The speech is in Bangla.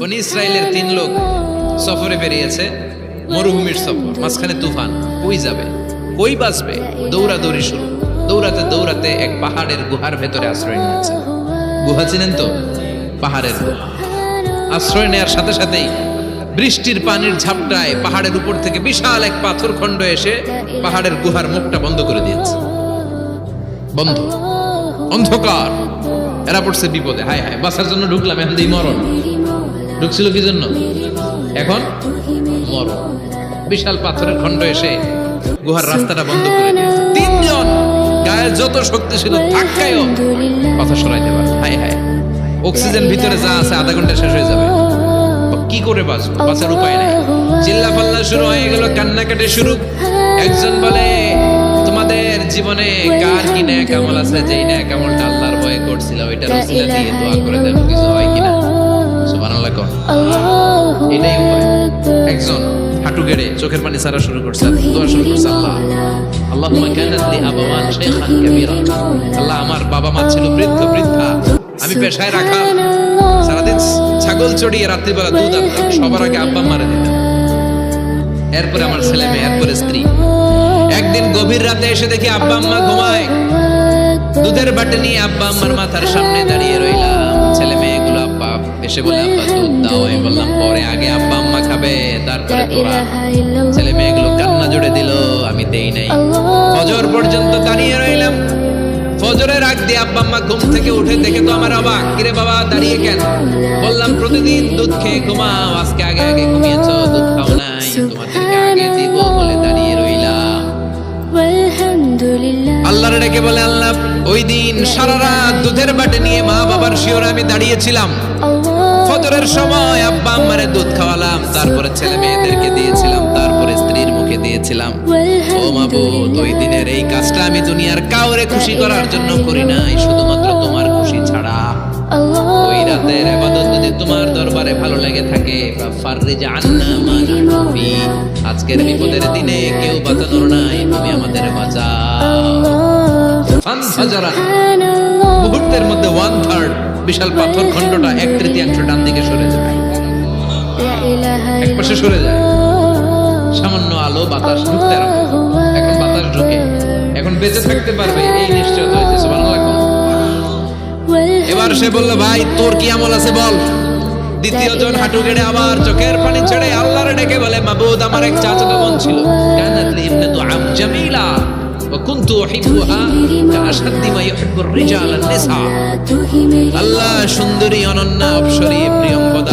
বনি ইসরায়েলের তিন লোক সফরে বেরিয়েছে, মরুভূমির সফর, মাঝখানে তুফান, কই যাবে? কই বাঁচবে? দৌড়াদৌড়ি শুরু। দৌড়াতে দৌড়াতে এক পাহাড়ের গুহার ভেতরে আশ্রয় নিয়েছে। গুহা চিনেন তো? পাহাড়ের গুহা। আশ্রয় নেওয়ার সাথে সাথেই বৃষ্টির পানির ঝাপটায় পাহাড়ের উপর থেকে বিশাল এক পাথর খণ্ড এসে পাহাড়ের গুহার মুখটা বন্ধ করে দিয়েছে। বন্ধ। অন্ধকার। এরা বিপদে। হায় হায় বাসার জন্য ঢুকলাম, এখন দিই মরণ। ঢুকছিল কি জন্য? এখন মরণ। বিশাল পাথরের খণ্ড এসে গুহার রাস্তাটা বন্ধ করে তিনজন গায়ের যত শক্তি ছিল, ধাক্কায়ও কথা সরাইতে পারে হায় হায়, অক্সিজেন ভিতরে যা আছে, আধা ঘণ্টা শেষ হয়ে যাবে। কি করে বাঁচবো? বাঁচার উপায় নাই। চিল্লা পাল্লা শুরু হয়ে গেল, কান্নাকাটি শুরু। একজন বলে জীবনে কার কি ন্যাক আমল আছে যেই ন্যাক আমলটা আল্লাহর ভয়ে করছিল ওইটা রসিলা দিয়ে দোয়া করে দেখো কিছু হয় কিনা? সুবহানাল্লাহ কর এটাই উপায় একজন হাঁটু গেড়ে চোখের পানি সারা শুরু করছে দোয়া শুরু করছে আল্লাহ। আল্লাহুম্মা কানাত লি আবাওয়ান শাইখান কাবীরা। আল্লাহ আমার বাবা মা ছিল বৃদ্ধ বৃদ্ধা। আমি পেশায় রাখা। সারাদিন ছাগল চড়িয়ে রাত্রিবেলা দুধ আনতাম সবার আগে আব্বা মারা দিতাম এরপরে আমার ছেলে মেয়ে এরপরে স্ত্রী। একদিন গভীর রাতে এসে দেখি আব্বা আম্মা ঘুমায়। দুধের বাটে নিয়ে আব্বা আম্মার মাথার সামনে দাঁড়িয়ে রইলাম। ছেলে মেয়েগুলো আব্বা এসে বলে আব্বা দুধ দাও। আমি বললাম পরে আগে আব্বা আম্মা খাবে তারপরে তোরা। ছেলে মেয়েগুলো কান্না জুড়ে দিল আমি দেই নাই। ফজর পর্যন্ত দাঁড়িয়ে রইলাম। ফজরের আগ দিয়ে আব্বা আম্মা ঘুম থেকে উঠে দেখে তো আমার অবাক কিরে বাবা দাঁড়িয়ে কেন? বললাম প্রতিদিন দুধ খেয়ে ঘুমাও আজকে আগে আগে আল্লাহর ডেকে বলে আল্লাহ ওই দিন সারা রাত দুধের বাটে নিয়ে মা বাবার শিওরে আমি দাঁড়িয়েছিলাম। ফজরের সময় আব্বা আম্মারে দুধ খাওয়ালাম তারপরে ছেলে মেয়েদেরকে দিয়েছিলাম তারপরে স্ত্রীর মুখে দিয়েছিলাম। ও মা বউ ওই দিনের এই কাজটা আমি দুনিয়ার কাউরে খুশি করার জন্য করি নাই শুধুমাত্র তোমার ওই রাতের আবাদত যদি তোমার দরবারে ভালো লেগে থাকে আজকের বিপদের দিনে কেউ বাঁচানোর নাই তুমি আমাদের। মুহূর্তের মধ্যে ওয়ান থার্ড বিশাল পাথর খণ্ডটা এক তৃতীয়াংশ ডান দিকে সরে যায়। এক পাশে সরে যায়। সামান্য আলো বাতাস ঢুকতে আরম্ভ এখন বাতাস ঢুকে। এখন বেঁচে থাকতে পারবে এই নিশ্চয়তা হয়েছে সুবহানাল্লাহ? এবার সে বলল, ভাই, তোর কি আমল আছে বল? দ্বিতীয় জন হাঁটু গেড়ে আবার চোখের পানি ছেড়ে আল্লাহর ডেকে বলে, মাবুদ, আমার এক চাচাতো বোন ছিল। কানাত লি ইবনাতু জামিলা আল্লাহ সুন্দরী, অনন্যা, অপসরী, প্রিয়ঙ্গদা